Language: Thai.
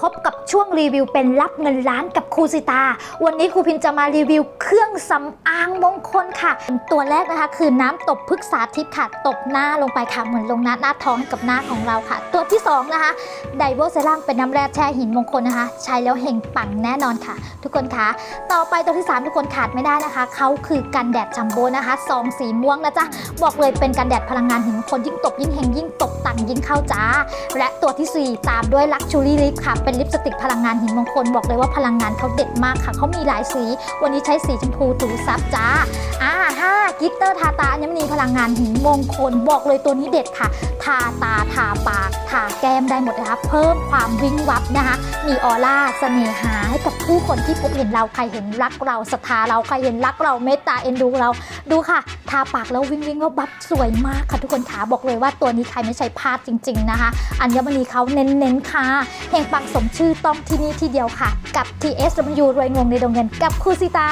พบกับช่วงรีวิวเป็นรับเงินล้านกับครูสิตา วันนี้ครูพิมจะมารีวิวเครื่องสำอางมงคลค่ะ ตัวแรกนะคะคือน้ำตบพฤกษาทิพย์ค่ะ ตบหน้าลงไปค่ะ เหมือนลงหน้าหน้าท้องกับหน้าของเราค่ะ ตัวที่สองนะคะไดโวอร์เซรั่มเป็นน้ำแร่แช่หินมงคลนะคะ ใช้แล้วเฮงปังแน่นอนค่ะ ทุกคนคะต่อไปตัวที่สามทุกคนขาดไม่ได้นะคะเขาคือกันแดดจัมโบ้นะคะซองสีม่วงนะจ๊ะบอกเลยเป็นกันแดดพลังงานหินมงคลยิ่งตบยิ่งเฮงยิ่งตบตังยิ่งเข้าจ้าและตัวทีสี่4 ตามด้วยลักชูรี่ลิปค่ะเป็นลิปสติกพลังงานหินมงคลบอกเลยว่าพลังงานเขาเด็ดมากค่ะเขามีหลายสี วันนี้ใช้สีชมพูถูซับจ้าอ่าห้า กิตเตอร์ทาตาอัญมณีพลังงานหินมงคล บอกเลยตัวนี้เด็ดค่ะ ทาตาทาปากทาแก้มได้หมดนะคะ เพิ่มความวิ้งวับนะคะ มีออร่าเสน่หาให้กับผู้คนที่พบเห็นเราใครเห็นรักเราศรัทธาเราใครเห็นรักเราเมตตาเอ็นดูเราดูค่ะ ทาปากแล้ววิงวิงวับสวยมากค่ะทุกคนขาบอกเลยว่าตัวนี้ใครไม่ใช่พลาดจริง ๆนะคะ อัญมณีเขาเน้นๆค่ะเฮงปังสมชื่อต้องที่นี่ที่เดียวค่ะ กับ TSW รวยงงในดงเงินกับครูซิตา